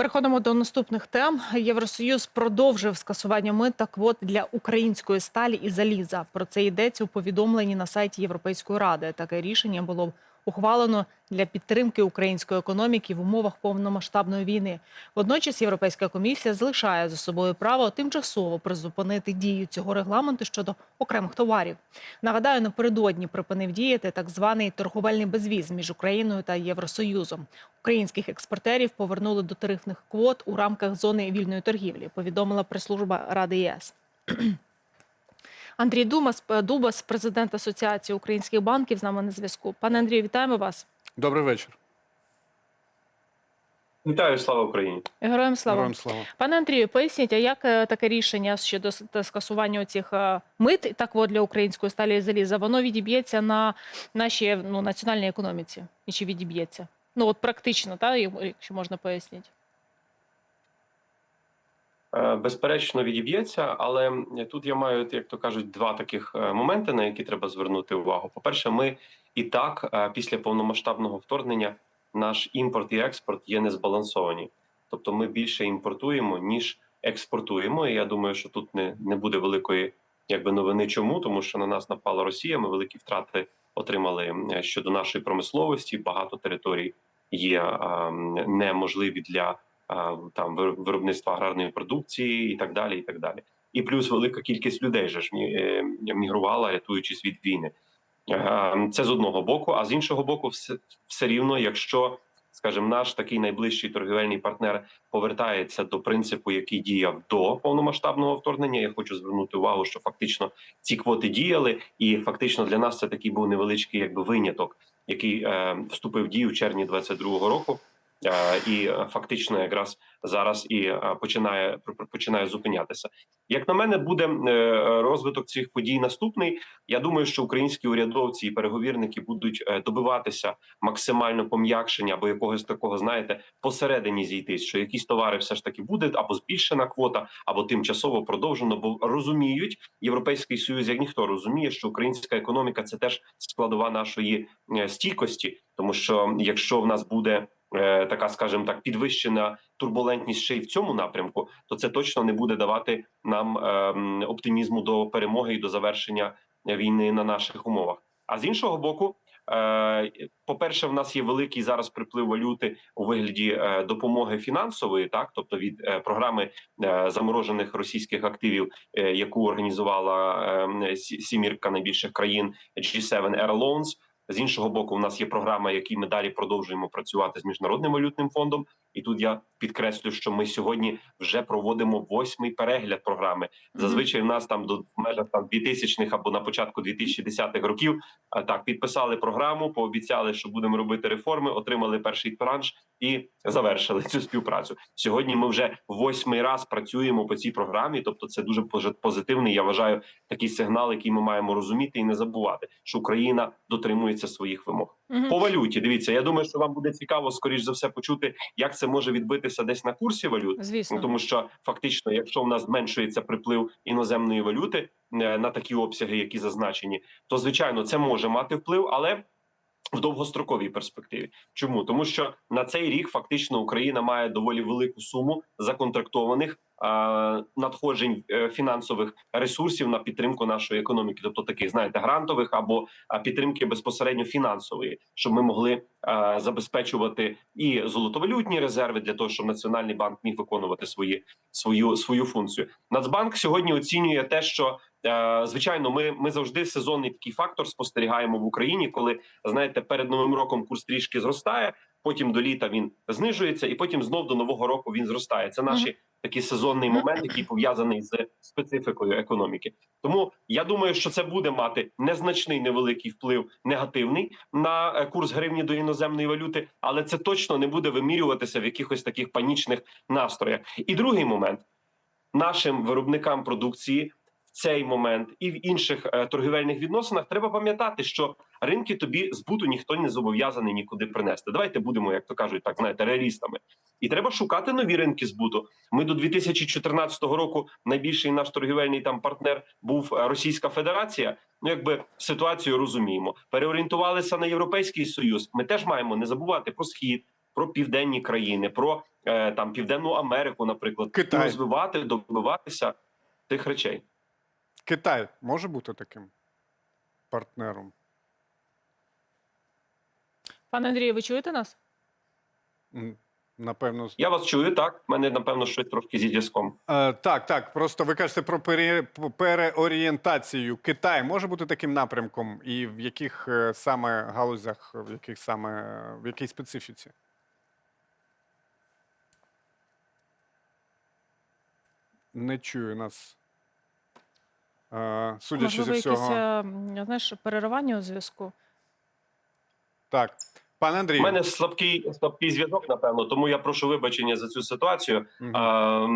Переходимо до наступних тем. Євросоюз продовжив скасування мит та квот для української сталі і заліза. Про це йдеться у повідомленні на сайті Європейської ради. Таке рішення було ухвалено для підтримки української економіки в умовах повномасштабної війни. Водночас Європейська комісія залишає за собою право тимчасово призупинити дію цього регламенту щодо окремих товарів. Нагадаю, напередодні припинив діяти так званий торговельний безвіз між Україною та Євросоюзом. Українських експортерів повернули до тарифних квот у рамках зони вільної торгівлі. Повідомила прес-служба Ради ЄС. Андрій Думас, Дубас, президент Асоціації українських банків, з нами на зв'язку. Пане Андрію, вітаємо вас. Добрий вечір. Вітаю, слава Україні. Героям слава. Героям слава. Пане Андрію, поясніть, а як е, таке рішення щодо скасування цих мит так от для української сталі і заліза, воно відіб'ється на нашій ну, національній економіці? І чи відіб'ється? Ну от практично, та, якщо можна пояснити. Е, Безперечно, відіб'ється, але тут я маю, як то кажуть, два таких е, моменти, на які треба звернути увагу. По-перше, ми і так е, після повномасштабного вторгнення наш імпорт і експорт є незбалансовані. Тобто ми більше імпортуємо, ніж експортуємо. І я думаю, що тут не, не буде великої якби новини. Чому? Тому що на нас напала Росія. Ми великі втрати отримали щодо нашої промисловості. Багато територій є неможливі для там вир- виробництва аграрної продукції і так далі. І так далі. І плюс велика кількість людей же ж е, мігрувала, рятуючись від війни. Це з одного боку, а з іншого боку, все, все рівно, якщо, скажімо, наш такий найближчий торгівельний партнер повертається до принципу, який діяв до повномасштабного вторгнення. Я хочу звернути увагу, що фактично ці квоти діяли, і фактично для нас це такий був невеличкий, якби виняток, який е, вступив в дію в червні 22-го року. Е, і е, фактично якраз зараз і е, починає починає зупинятися. Як на мене, буде розвиток цих подій наступний. Я думаю, що українські урядовці і переговірники будуть добиватися максимально пом'якшення або якогось такого, знаєте, посередині зійтись, що якісь товари все ж таки буде або збільшена квота, або тимчасово продовжено, бо розуміють європейський союз, як ніхто розуміє, що українська економіка це теж складова нашої стійкості, тому що якщо в нас буде така, скажімо так, підвищена турбулентність ще й в цьому напрямку, то це точно не буде давати нам ем, оптимізму до перемоги і до завершення війни на наших умовах. А з іншого боку, е, по-перше, в нас є великий зараз приплив валюти у вигляді е, допомоги фінансової, так тобто від е, програми е, заморожених російських активів, е, яку організувала е, сі- сімірка найбільших країн G7 Air Loans. З іншого боку, у нас є програма, якій ми далі продовжуємо працювати з міжнародним валютним фондом. І тут я підкреслю, що ми сьогодні вже проводимо восьмий перегляд програми. Зазвичай в нас там до в межах там 2000-х або на початку 2010-х років так підписали програму, пообіцяли, що будемо робити реформи, отримали перший транш і завершили цю співпрацю. Сьогодні ми вже восьмий раз працюємо по цій програмі. Тобто, це дуже позитивний. Я вважаю такий сигнал, який ми маємо розуміти і не забувати, що Україна дотримується своїх вимог. Мгм. По валюті, дивіться, я думаю, що вам буде цікаво, скоріш за все, почути, як це може відбитися десь на курсі валют. Звісно. Ну, тому що фактично, якщо в нас зменшується приплив іноземної валюти е, на такі обсяги, які зазначені, то звичайно це може мати вплив, але в довгостроковій перспективі. Чому тому, що на цей рік фактично Україна має доволі велику суму законтрактованих е, надходжень е, фінансових ресурсів на підтримку нашої економіки, тобто таких, знаєте, грантових або е, підтримки безпосередньо фінансової, щоб ми могли е, забезпечувати і золотовалютні резерви для того, щоб національний банк міг виконувати свої свою свою функцію. Нацбанк сьогодні оцінює те, що е, звичайно, ми, ми завжди сезонний такий фактор спостерігаємо в Україні, коли знаєте, перед новим роком курс трішки зростає. Потім до літа він знижується, і потім знов до нового року він зростає. Це наші такий сезонний момент, який пов'язаний з специфікою економіки. Тому я думаю, що це буде мати незначний невеликий вплив негативний на е, курс гривні до іноземної валюти, але це точно не буде вимірюватися в якихось таких панічних настроях. І другий момент нашим виробникам продукції. В цей момент і в інших е, торгівельних відносинах треба пам'ятати, що ринки тобі збуту ніхто не зобов'язаний нікуди принести. Давайте будемо, як то кажуть, так знаєте, реалістами. І треба шукати нові ринки збуту. Ми до 2014 року найбільший наш торгівельний там партнер був е, Російська Федерація. Ну, якби ситуацію розуміємо. Переорієнтувалися на європейський союз. Ми теж маємо не забувати про схід, про південні країни, про е, там Південну Америку, наприклад, Китай. розвивати, добиватися тих речей. Китай може бути таким партнером? Пане Андрію, ви чуєте нас? Напевно, Я вас чую, так. У мене напевно щось трошки зі зв'язком. Е, так, так. Просто ви кажете про пере, переорієнтацію. Китай може бути таким напрямком, і в яких е, саме галузях, в яких саме в якій специфіці? Не чую нас. Е, судячи Можливо, зі всього. якісь, знаєш, переривання у зв'язку. Так. Пане У Андрію. мене слабкий слабкий зв'язок, напевно, тому я прошу вибачення за цю ситуацію. Угу. А,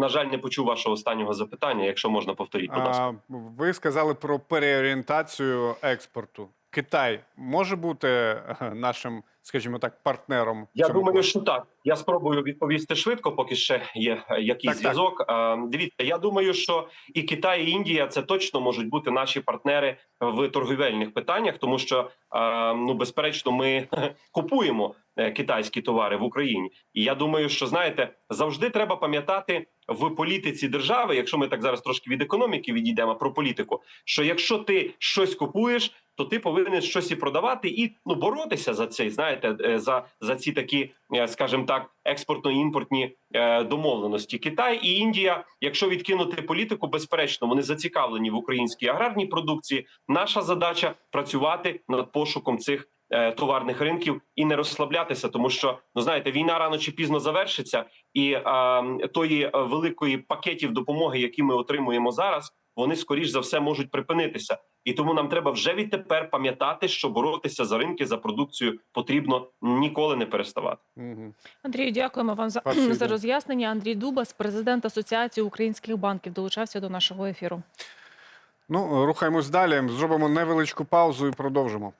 на жаль, не почув вашого останнього запитання. Якщо можна повторіть, будь ласка. А, ви сказали про переорієнтацію експорту. Китай може бути е, нашим, скажімо так, партнером. Я цьому думаю, плані? що так. Я спробую відповісти швидко, поки ще є е, якийсь зв'язок. Е, Дивіться, я думаю, що і Китай, і Індія це точно можуть бути наші партнери в торгівельних питаннях, тому що ну безперечно, ми купуємо китайські товари в Україні. І я думаю, що знаєте, завжди треба пам'ятати в політиці держави, якщо ми так зараз трошки від економіки відійдемо про політику, що якщо ти щось купуєш, то ти повинен щось і продавати, і ну боротися за цей, знаєте, е, за, за ці такі, е, скажімо так, експортно-імпортні е, домовленості. Китай і Індія, якщо відкинути політику, безперечно, вони зацікавлені в українській аграрній продукції. Наша задача працювати над пошуком цих. Товарних ринків і не розслаблятися, тому що ну знаєте, війна рано чи пізно завершиться, і е, тої великої пакетів допомоги, які ми отримуємо зараз, вони скоріш за все можуть припинитися. І тому нам треба вже відтепер пам'ятати, що боротися за ринки за продукцію потрібно ніколи не переставати. Андрію, дякуємо вам за, за роз'яснення. Андрій Дубас, президент Асоціації українських банків, долучався до нашого ефіру. Ну, рухаємось далі. Зробимо невеличку паузу і продовжимо.